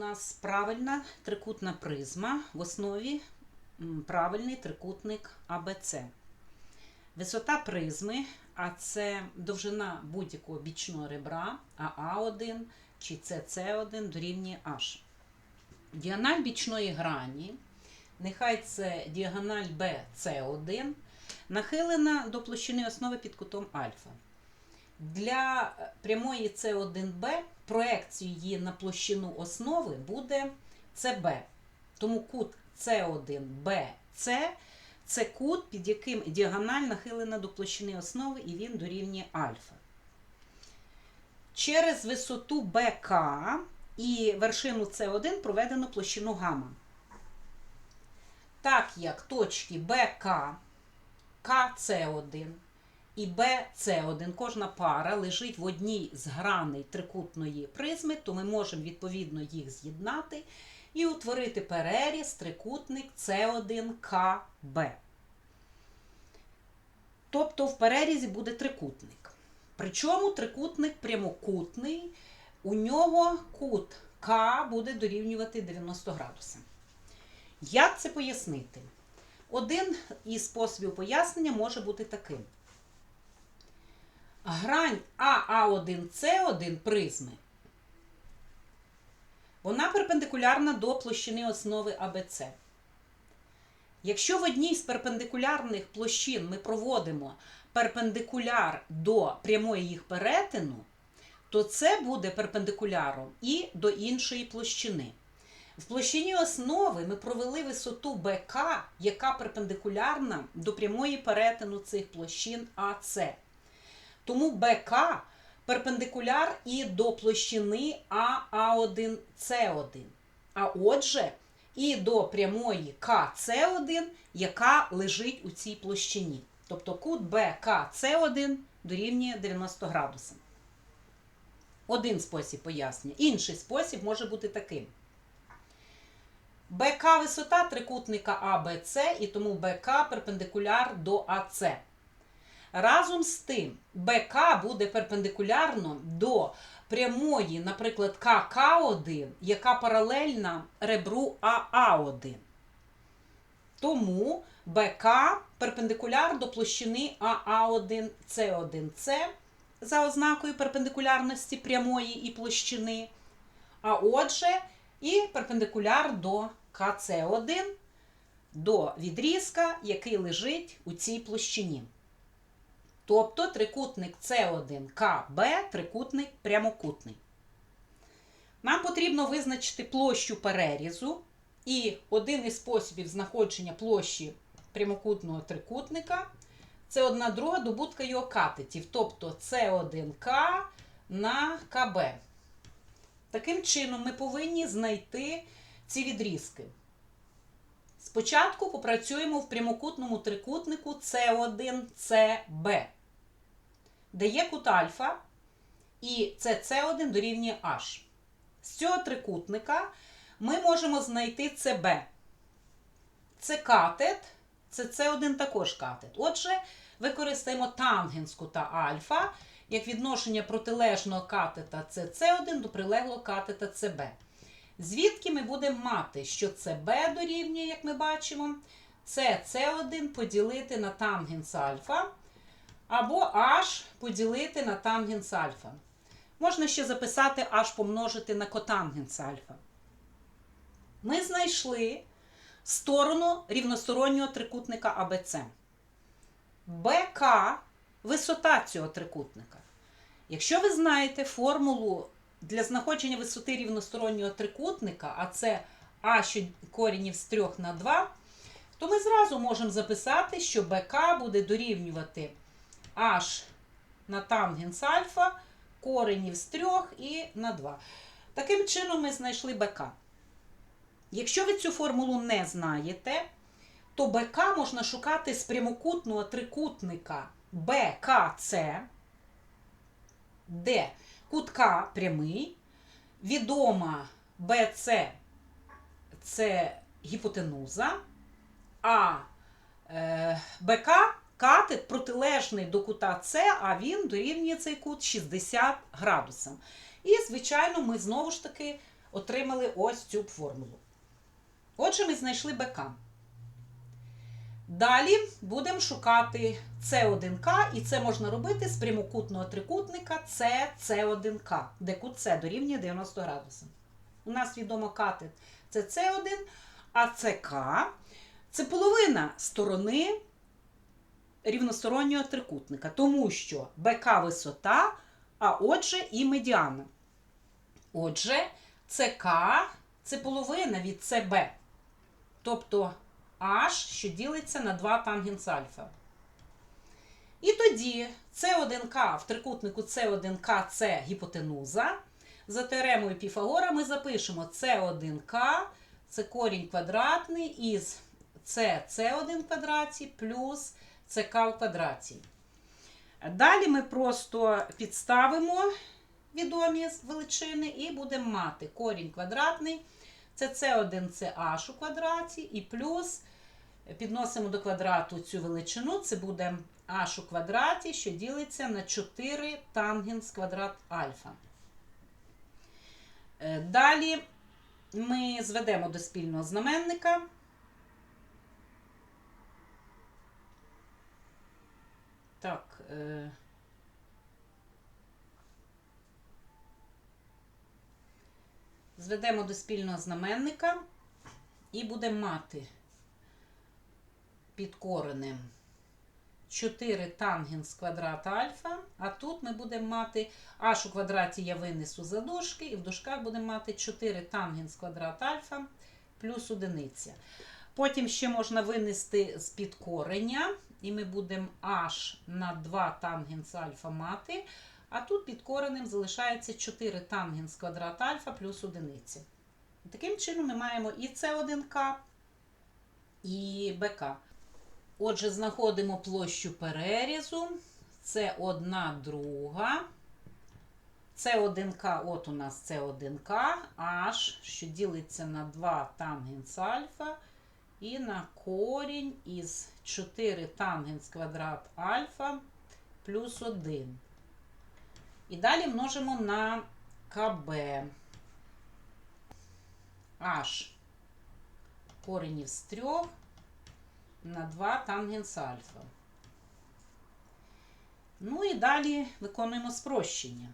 нас правильна трикутна призма в основі правильний трикутник АБЦ. Висота призми, а це довжина будь-якого бічного ребра АА1 чи СС1 дорівнює H. Діаналь бічної грані, нехай це діагональ BC1, нахилена до площини основи під кутом альфа. Для е, прямої С1Б проекцію її на площину основи буде СБ. Тому кут С1БЦ це кут, під яким діагональ нахилена до площини основи, і він дорівнює альфа. Через висоту БК і вершину С1 проведено площину гамма. Так як точки БК, КС1 і BC1, кожна пара лежить в одній з граней трикутної призми, то ми можемо відповідно їх з'єднати і утворити переріз трикутник С1КБ. Тобто в перерізі буде трикутник. Причому трикутник прямокутний, у нього кут К буде дорівнювати 90 градусів. Як це пояснити? Один із способів пояснення може бути таким. Грань АА1С1 призми. Вона перпендикулярна до площини основи АБЦ. Якщо в одній з перпендикулярних площин ми проводимо перпендикуляр до прямої їх перетину, то це буде перпендикуляром і до іншої площини. В площині основи ми провели висоту БК, яка перпендикулярна до прямої перетину цих площин АС. Тому БК перпендикуляр і до площини АА1С1. А отже, і до прямої КС1, яка лежить у цій площині. Тобто кут БКС1 дорівнює 90 градусів. Один спосіб пояснення. Інший спосіб може бути таким. БК висота трикутника АБЦ, і тому БК перпендикуляр до АЦ. Разом з тим, БК буде перпендикулярно до прямої, наприклад, КК1, яка паралельна ребру АА1. Тому БК перпендикуляр до площини АА1С1С за ознакою перпендикулярності прямої і площини. А отже, і перпендикуляр до КС1 до відрізка, який лежить у цій площині. Тобто трикутник С1КБ трикутник прямокутний. Нам потрібно визначити площу перерізу. І один із способів знаходження площі прямокутного трикутника це одна друга добутка його катетів, тобто С1К на КБ. Таким чином, ми повинні знайти ці відрізки. Спочатку попрацюємо в прямокутному трикутнику С1СБ, де є кут альфа, і це С1 дорівнює H. З цього трикутника ми можемо знайти СБ. Це катет, це С1 також катет. Отже, використаємо тангенс кута альфа як відношення протилежного катета СС1 до прилеглого катета СБ. Звідки ми будемо мати, що СБ дорівнює, як ми бачимо, СС1 поділити на тангенс альфа, або H поділити на тангенс альфа. Можна ще записати H помножити на котангенс альфа. Ми знайшли сторону рівностороннього трикутника АБЦ. БК висота цього трикутника. Якщо ви знаєте формулу для знаходження висоти рівностороннього трикутника, а це А що корінів з 3 на 2, то ми зразу можемо записати, що БК буде дорівнювати H на тангенс альфа, коренів з 3 і на 2. Таким чином ми знайшли БК. Якщо ви цю формулу не знаєте, то БК можна шукати з прямокутного трикутника БКЦ, де кутка прямий, відома БЦ це гіпотенуза, а е, БК катет протилежний до кута С, а він дорівнює цей кут 60 градусам. І, звичайно, ми знову ж таки отримали ось цю формулу. Отже, ми знайшли БК. Далі будемо шукати С1К, і це можна робити з прямокутного трикутника СС1К, де кут С дорівнює 90 градусів. У нас відомо катет це С1, а ЦК це половина сторони рівностороннього трикутника, тому що БК висота, а отже, і медіана. Отже, ЦК це половина від СБ. Тобто H, що ділиться на 2 тангенс альфа. І тоді С1К в трикутнику С1К це гіпотенуза. За теоремою Піфагора ми запишемо С1К це корінь квадратний із С С1 квадраті плюс СК в квадраті. Далі ми просто підставимо відомі величини і будемо мати корінь квадратний. Це С1 це H у квадраті, і плюс підносимо до квадрату цю величину, це буде H у квадраті, що ділиться на 4 тангенс квадрат альфа. Е, Далі ми зведемо до спільного знаменника. Так. Е... Зведемо до спільного знаменника і будемо мати під коренем 4 тангенс квадрат альфа, а тут ми будемо мати h у квадраті я винесу за дужки, і в дужках будемо мати 4 тангенс квадрат альфа плюс одиниця. Потім ще можна винести з під корення, і ми будемо h на 2 тангенс альфа мати. А тут під коренем залишається 4 тангенс квадрат альфа плюс одиниця. Таким чином ми маємо і С1К, і БК. Отже, знаходимо площу перерізу. Це одна друга. С1К, от у нас С1К, H, що ділиться на 2 тангенс альфа, і на корінь із 4 тангенс квадрат альфа плюс 1. І далі множимо на КБ. H коренів з 3 на 2 тангенс альфа. Ну і далі виконуємо спрощення.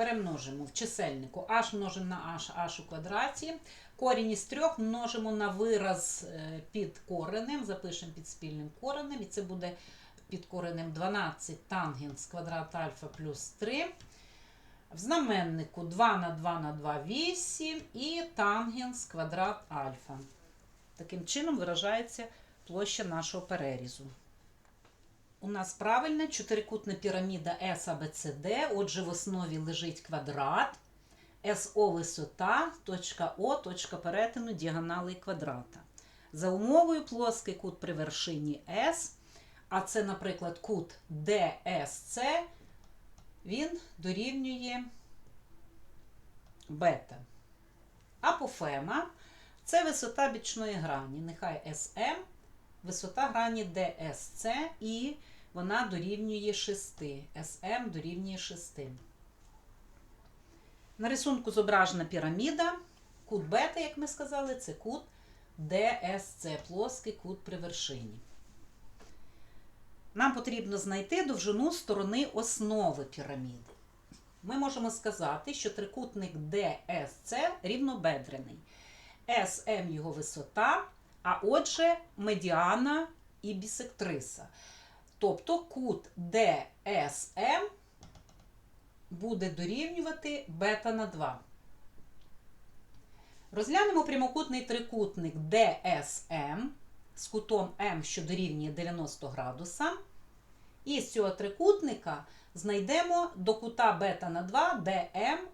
Перемножимо в чисельнику h множимо на h, h у квадраті. Корінь із 3 множимо на вираз е, під коренем, запишемо під спільним коренем, і це буде під коренем 12 тангенс квадрат альфа плюс 3. В знаменнику 2 на 2 на 2 8 і тангенс квадрат альфа. Таким чином виражається площа нашого перерізу. У нас правильна чотирикутна піраміда SABCD, отже, в основі лежить квадрат, СО висота, точка О, точка перетину діагонали квадрата. За умовою плоский кут при вершині S, а це, наприклад, кут DSC, він дорівнює бета. Апофема це висота бічної грані. Нехай SM, висота грані DSC, і вона дорівнює 6. SM дорівнює 6. На рисунку зображена піраміда. Кут бета, як ми сказали, це кут DSC, плоский кут при вершині. Нам потрібно знайти довжину сторони основи піраміди. Ми можемо сказати, що трикутник DSC рівнобедрений. SM його висота, а отже, медіана і бісектриса. Тобто кут DSM буде дорівнювати бета на 2. Розглянемо прямокутний трикутник DSM з кутом М, що дорівнює 90 градуса. І з цього трикутника знайдемо до кута бета на 2 ДМ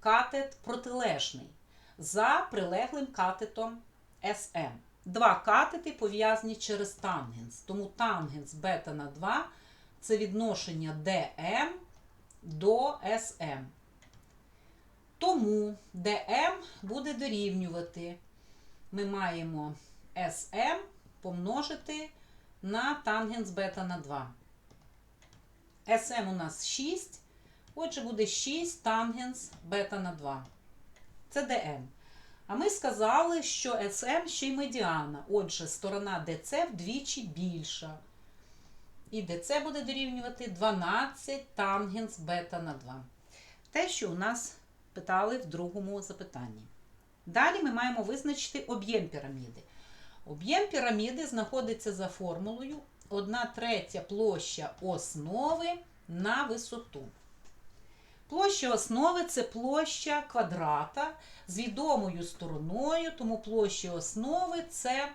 катет протилежний за прилеглим катетом СМ. Два катети пов'язані через тангенс. Тому тангенс бета на 2 це відношення ДМ до СМ. Тому ДМ буде дорівнювати. Ми маємо SM помножити на тангенс бета на 2. SM у нас 6, Отже, буде 6 тангенс бета на 2. Це ДМ. А ми сказали, що СМ ще й медіана. Отже, сторона ДЦ вдвічі більша. І ДЦ буде дорівнювати 12 тангенс бета на 2. Те, що у нас питали в другому запитанні. Далі ми маємо визначити об'єм піраміди. Об'єм піраміди знаходиться за формулою 1 третя площа основи на висоту. Площа основи це площа квадрата з відомою стороною, тому площа основи це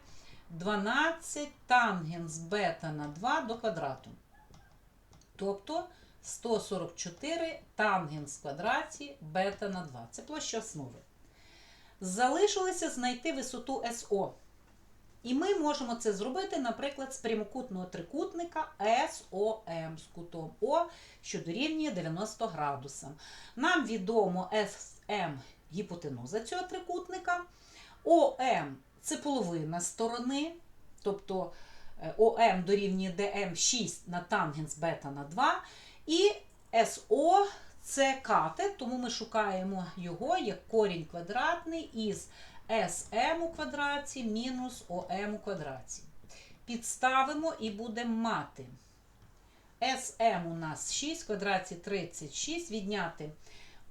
12 тангенс бета на 2 до квадрату. Тобто 144 тангенс квадраті бета на 2. Це площа основи. Залишилося знайти висоту СО. І ми можемо це зробити, наприклад, з прямокутного трикутника SOM з кутом О, що дорівнює 90 градусам. Нам відомо SM гіпотенуза цього трикутника. ОМ це половина сторони, тобто е, ОМ дорівнює ДМ 6 на тангенс бета на 2. І СО це катет, тому ми шукаємо його як корінь квадратний із SM у квадраті мінус ОМ у квадраті. Підставимо і будемо мати. SM у нас 6 в квадраті 36, відняти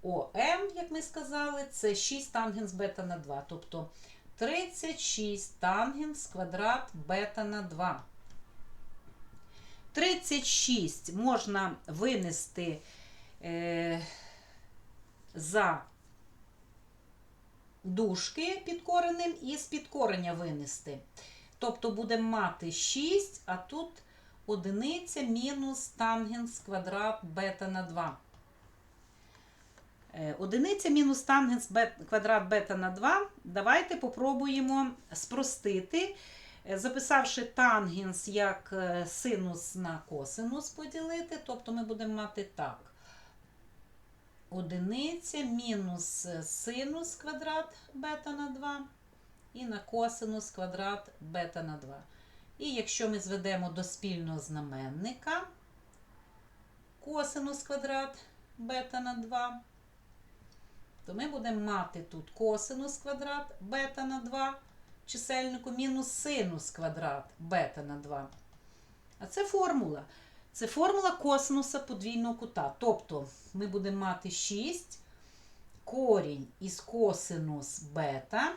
ОМ, як ми сказали, це 6 тангенс бета на 2. Тобто 36 тангенс квадрат бета на 2. 36 можна винести е, за дужки під коренем і з підкорення винести. Тобто будемо мати 6, а тут одиниця мінус тангенс квадрат бета на 2. Е, Одиниця мінус тангенс квадрат бета на 2. Давайте попробуємо спростити, е, записавши тангенс як е, синус на косинус поділити. Тобто ми будемо мати так. Одиниця мінус синус квадрат бета на 2 і на косинус квадрат бета на 2. І якщо ми зведемо до спільного знаменника косинус квадрат бета на 2, то ми будемо мати тут косинус квадрат бета на 2 чисельнику мінус синус квадрат бета на 2. А це формула. Це формула косинуса подвійного кута. Тобто ми будемо мати 6 корінь із косинус бета.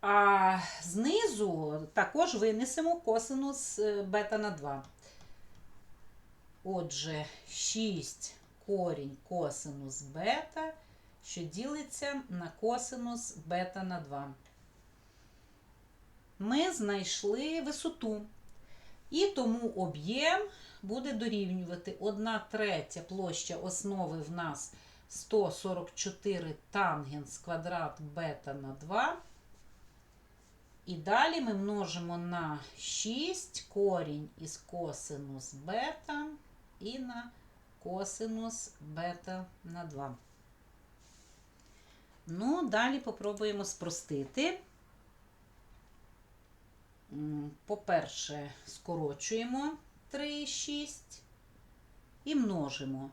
А знизу також винесемо косинус е, бета на 2. Отже, 6 корінь косинус бета, що ділиться на косинус бета на 2. Ми знайшли висоту. І тому об'єм буде дорівнювати 1 третя площа основи в нас 144 тангенс квадрат бета на 2. І далі ми множимо на 6 корінь із косинус бета і на косинус бета на 2. Ну, далі попробуємо спростити. По-перше, скорочуємо 3,6 і множимо.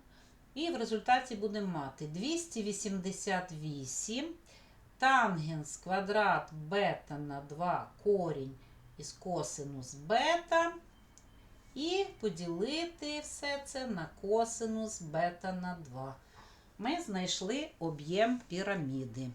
І в результаті будемо мати 288 тангенс квадрат бета на 2 корінь із косинус бета. І поділити все це на косинус бета на 2. Ми знайшли об'єм піраміди.